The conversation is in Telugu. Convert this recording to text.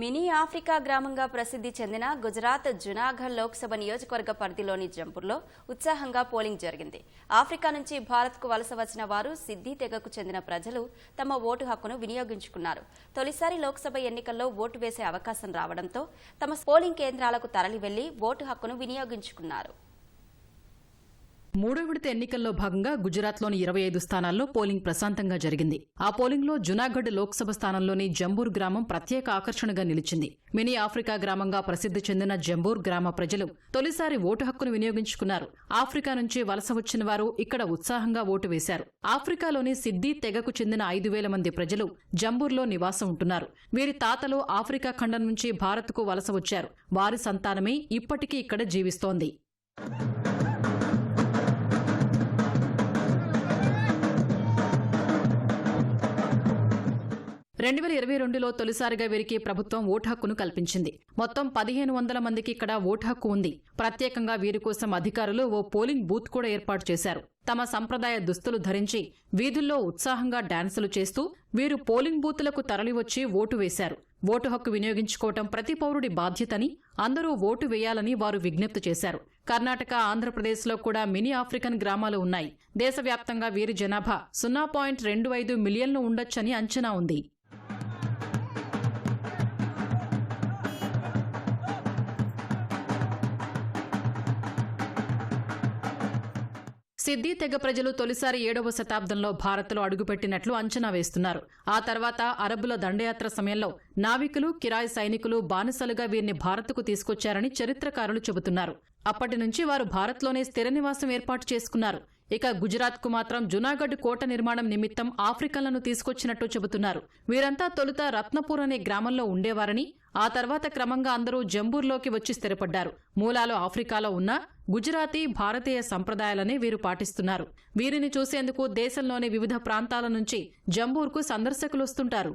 మినీ ఆఫ్రికా గ్రామంగా ప్రసిద్ధి చెందిన గుజరాత్ జునాఘర్ లోక్సభ నియోజకవర్గ పరిధిలోని జంపూర్లో ఉత్సాహంగా పోలింగ్ జరిగింది. ఆఫ్రికా నుంచి భారత్కు వలస వచ్చిన వారు సిద్ధి తెగకు చెందిన ప్రజలు తమ ఓటు హక్కును వినియోగించుకున్నారు. తొలిసారి లోక్సభ ఎన్నికల్లో ఓటు వేసే అవకాశం రావడంతో తమ పోలింగ్ కేంద్రాలకు తరలి వెళ్ళి ఓటు హక్కును వినియోగించుకున్నారు. మూడో విడత ఎన్నికల్లో భాగంగా గుజరాత్లోని ఇరవై ఐదు స్థానాల్లో పోలింగ్ ప్రశాంతంగా జరిగింది. ఆ పోలింగ్లో జునాగఢ్ లోక్సభ స్థానంలోని జంబూర్ గ్రామం ప్రత్యేక ఆకర్షణగా నిలిచింది. మినీ ఆఫ్రికా గ్రామంగా ప్రసిద్ధి చెందిన జంబూర్ గ్రామ ప్రజలు తొలిసారి ఓటు హక్కును వినియోగించుకున్నారు. ఆఫ్రికా నుంచి వలస వచ్చిన వారు ఇక్కడ ఉత్సాహంగా ఓటు వేశారు. ఆఫ్రికాలోని సిద్ది తెగకు చెందిన ఐదు వేల మంది ప్రజలు జంబూర్లో నివాసం ఉంటున్నారు. వీరి తాతలు ఆఫ్రికా ఖండం నుంచి భారత్కు వలస వచ్చారు. వారి సంతానమే ఇప్పటికీ ఇక్కడ జీవిస్తోంది. రెండు వేల ఇరవై రెండులో తొలిసారిగా వీరికి ప్రభుత్వం ఓటు హక్కును కల్పించింది. మొత్తం పదిహేను వందల మందికి ఇక్కడ ఓటు హక్కు ఉంది. ప్రత్యేకంగా వీరి కోసం అధికారులు ఓ పోలింగ్ బూత్ కూడా ఏర్పాటు చేశారు. తమ సంప్రదాయ దుస్తులు ధరించి వీధుల్లో ఉత్సాహంగా డాన్సులు చేస్తూ వీరు పోలింగ్ బూతులకు తరలివచ్చి ఓటు వేశారు. ఓటు హక్కు వినియోగించుకోవటం ప్రతి పౌరుడి బాధ్యతని అందరూ ఓటు వేయాలని వారు విజ్ఞప్తి చేశారు. కర్ణాటక ఆంధ్రప్రదేశ్లో కూడా మినీ ఆఫ్రికన్ గ్రామాలు ఉన్నాయి. దేశవ్యాప్తంగా వీరి జనాభా సున్నా పాయింట్ రెండు ఐదు మిలియన్లు ఉండొచ్చని అంచనా ఉంది. సిద్ధి తెగ ప్రజలు తొలిసారి ఏడవ శతాబ్దంలో భారత్లో అడుగుపెట్టినట్లు అంచనా వేస్తున్నారు. ఆ తర్వాత అరబ్బుల దండయాత్ర సమయంలో నావికులు కిరాయి సైనికులు బానిసలుగా వీరిని భారత్కు తీసుకొచ్చారని చరిత్రకారులు చెబుతున్నారు. అప్పటి నుంచి వారు భారత్లోనే స్థిర నివాసం ఏర్పాటు చేసుకున్నారు. ఇక గుజరాత్కు మాత్రం జునాగఢ్ కోట నిర్మాణం నిమిత్తం ఆఫ్రికన్లను తీసుకొచ్చినట్టు చెబుతున్నారు. వీరంతా తొలుత రత్నపూర్ అనే గ్రామంలో ఉండేవారని ఆ తర్వాత క్రమంగా అందరూ జంబూర్లోకి వచ్చి స్థిరపడ్డారు. మూలాలు ఆఫ్రికాలో ఉన్న గుజరాతీ భారతీయ సంప్రదాయాలనే వీరు పాటిస్తున్నారు. వీరిని చూసేందుకు దేశంలోని వివిధ ప్రాంతాల నుంచి జంబూర్కు సందర్శకులు వస్తుంటారు